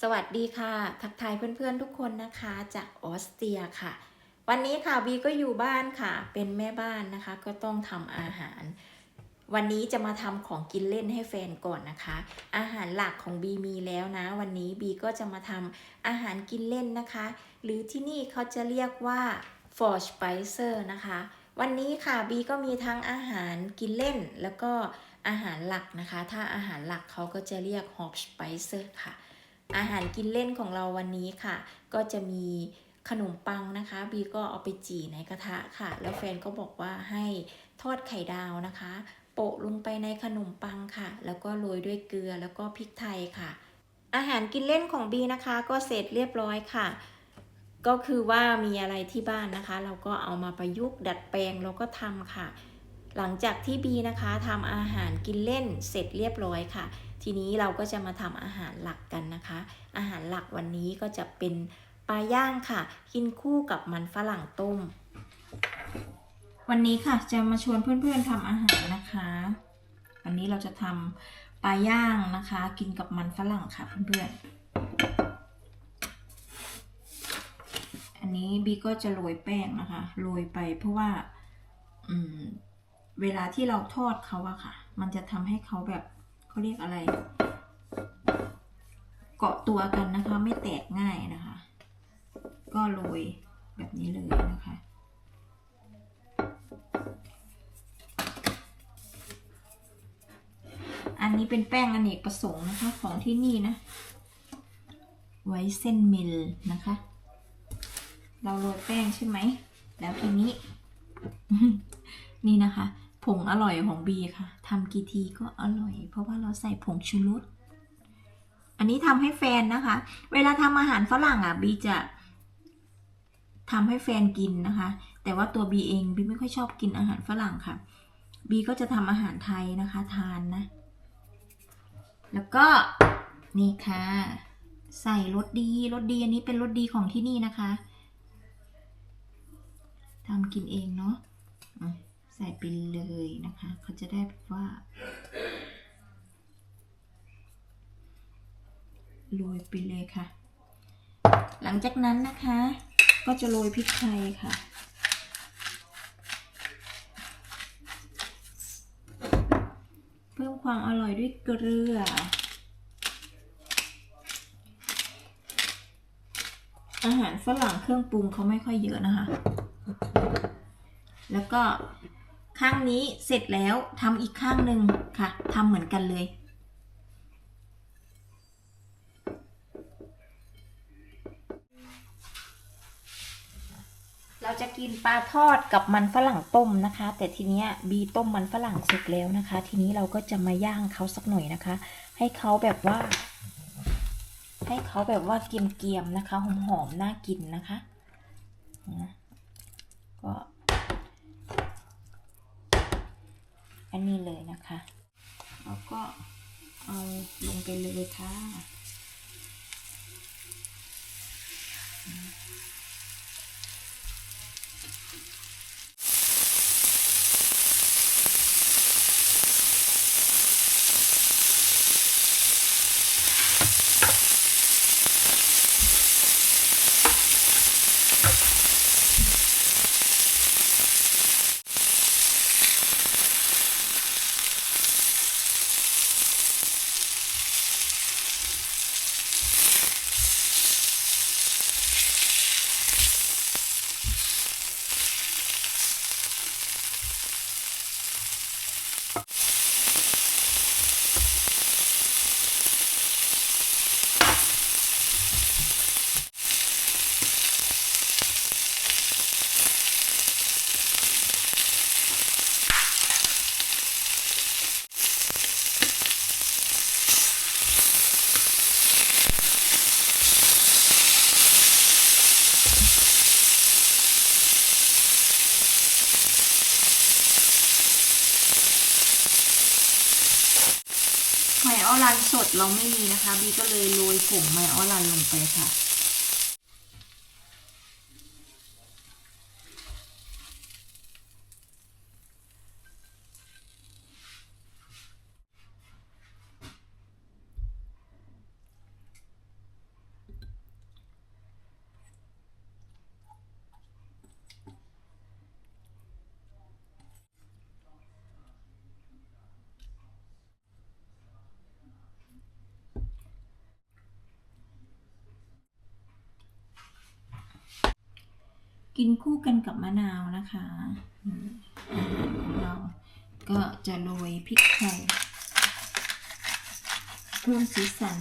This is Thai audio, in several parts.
สวัสดีค่ะ ทักทายเพื่อนๆทุกคนนะคะจากออสเตรียค่ะ วันนี้ค่ะบีก็อยู่บ้านค่ะ เป็นแม่บ้านนะคะ ก็ต้องทำอาหาร วันนี้จะมาทำของกินเล่นให้แฟนก่อนนะคะ อาหารหลักของบีมีแล้วนะ วันนี้บีก็จะมาทำอาหารกินเล่นนะคะ หรือที่นี่เขาจะเรียกว่า f o r s p i c e r นะคะ วันนี้ค่ะบีก็มีทั้งอาหารกินเล่น แล้วก็อาหารหลักนะคะ ถ้าอาหารหลักเขาก็จะเรียก hop s p i c e r ค่ะ อาหารกินเล่นของเราวันนี้ค่ะ ก็จะมีขนมปังนะคะ บีก็เอาไปจี่ในกระทะค่ะ แล้วแฟนก็บอกว่าให้ทอดไข่ดาวนะคะ โปะลงไปในขนมปังค่ะ แล้วก็โรยด้วยเกลือแล้วก็พริกไทยค่ะ อาหารกินเล่นของบีนะคะ ก็เสร็จเรียบร้อยค่ะ ก็คือว่ามีอะไรที่บ้านนะคะ เราก็เอามาประยุกต์ดัดแปลงแล้วก็ทำค่ะ หลังจากที่บีนะคะทำอาหารกินเล่นเสร็จเรียบร้อยค่ะ ทีนี้เราก็จะมาทำอาหารหลักกันนะคะ อาหารหลักวันนี้ก็จะเป็นปลาย่างค่ะ กินคู่กับมันฝรั่งต้ม วันนี้ค่ะจะมาชวนเพื่อนๆทำอาหารนะคะ วันนี้เราจะทำปลาย่างนะคะ กินกับมันฝรั่งค่ะเพื่อนๆ อันนี้บีก็จะโรยแป้งนะคะ โรยไปเพราะว่าเวลาที่เราทอดเขาอะค่ะ มันจะทำให้เขาแบบ เขาเรียกอะไร เกาะตัวกันนะคะ ไม่แตกง่ายนะคะ ก็โรยแบบนี้เลยนะคะอันนี้เป็นแป้งอเนกประสงค์นะคะของที่นี่นะ ไว้เส้นมิลนะคะ เราโรยแป้งใช่ไหม แล้วทีนี้ นี่นะคะ ผงอร่อยของบีค่ะทำกี่ทีก็อร่อย เพราะว่าเราใส่ผงชูรสอันนี้ทำให้แฟนนะคะ เวลาทำอาหารฝรั่งอะบีจะทำให้แฟนกินนะคะ แต่ว่าตัวบีเองบีไม่ค่อยชอบกินอาหารฝรั่งค่ะบีก็จะทำอาหารไทยนะคะทานนะ แล้วก็นี่ค่ะ ใส่รสดีรสดีอันนี้เป็นรสดีของที่นี่นะคะทำกินเองเนาะอะ ใส่ไปเลยนะคะ เขาจะได้แบบว่าโรยไปเลยค่ะ หลังจากนั้นนะคะ ก็จะโรยพริกไทยค่ะ เพิ่มความอร่อยด้วยเกลืออาหารฝรั่งเครื่องปรุงเขาไม่ค่อยเยอะนะคะ แล้วก็ ข้างนี้เสร็จแล้วทำอีกข้างหนึ่งค่ะทำเหมือนกันเลย เราจะกินปลาทอดกับมันฝรั่งต้มนะคะ แต่ทีเนี้ยบีต้มมันฝรั่งสุกแล้วนะคะ ทีนี้เราก็จะมาย่างเขาสักหน่อยนะคะ ให้เขาแบบว่า ให้เขาแบบว่าเกรียมๆนะคะหอมๆน่ากินนะคะนะก็ อันนี้เลยนะคะแล้วก็เอาลงไปเลยค่ะ ออรันสดเราไม่มีนะคะบีก็เลยโรยผงไมออรันลงไปค่ะ กินคู่กันกับมะนาวนะคะเราก็จะโรยพริกไทยเพิ่มสีสัน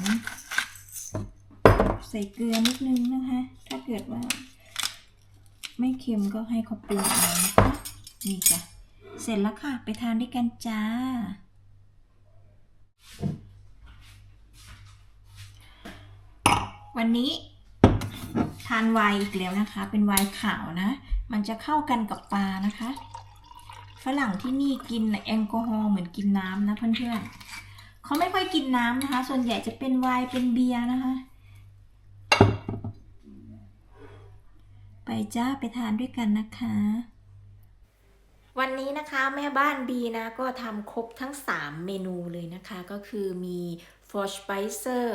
ใส่เกลือนิดนึงนะคะ ถ้าเกิดว่า ไม่เค็มก็ให้เขาปรุงเอานะคะนี่จ้ะ เสร็จแล้วค่ะ ไปทานด้วยกันจ้า วันนี้ ทานไวน์อีกแล้วนะคะ เป็นไวน์ขาวนะ มันจะเข้ากันกับปลานะคะ ฝรั่งที่นี่กินแอลกอฮอล์เหมือนกินน้ำนะเพื่อนๆเขาไม่ค่อยกินน้ำนะคะ ส่วนใหญ่จะเป็นไวน์เป็นเบียร์นะคะ ไปจ้าไปทานด้วยกันนะคะวันนี้นะคะแม่บ้านบีนะก็ทำครบทั้ง 3 เมนูเลยนะคะ ก็คือมี f o r s p i c e r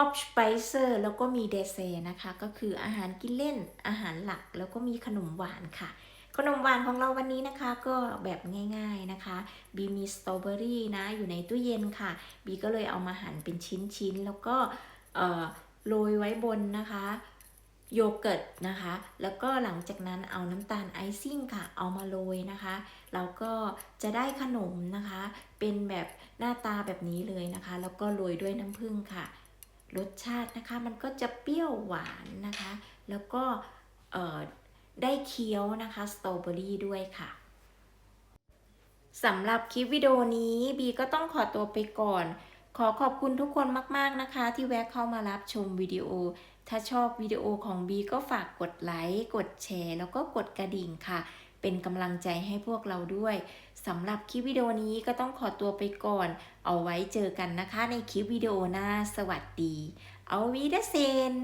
Hop Spicer แล้วก็มีเดเซนะคะ ก็คืออาหารกินเล่นอาหารหลัก แล้วก็มีขนมหวานค่ะ ขนมหวานของเราวันนี้นะคะก็แบบง่ายๆนะคะบีมีสตรอเบอรี่นะอยู่ในตู้เย็นค่ะบีก็เลยเอามาหั่นเป็นชิ้นๆ แล้วก็เอ่อโรยไว้บนนะคะโยเกิร์ตนะคะ แล้วก็หลังจากนั้นเอาน้ำตาลไอซิ่งค่ะ เอามาโรยนะคะ เราก็จะได้ขนมนะคะ เป็นแบบหน้าตาแบบนี้เลยนะคะ แล้วก็โรยด้วยน้ำผึ้งค่ะ รสชาตินะคะ มันก็จะเปรี้ยวหวานนะคะ แล้วก็เอ่อได้เคี้ยวนะคะสตรอเบอรี่ด้วยค่ะสำหรับคลิปวิดีโอนี้บีก็ต้องขอตัวไปก่อน ขอขอบคุณทุกคนมากๆนะคะ ที่แวะเข้ามารับชมวิดีโอ ถ้าชอบวิดีโอของบีก็ฝากกดไลค์ กดแชร์ แล้วก็กดกระดิ่งค่ะ เป็นกำลังใจให้พวกเราด้วยสำหรับคลิปวิดีโอนี้ก็ต้องขอตัวไปก่อน เอาไว้เจอกันนะคะในคลิปวิดีโอหน้า สวัสดี เอาวีดเซน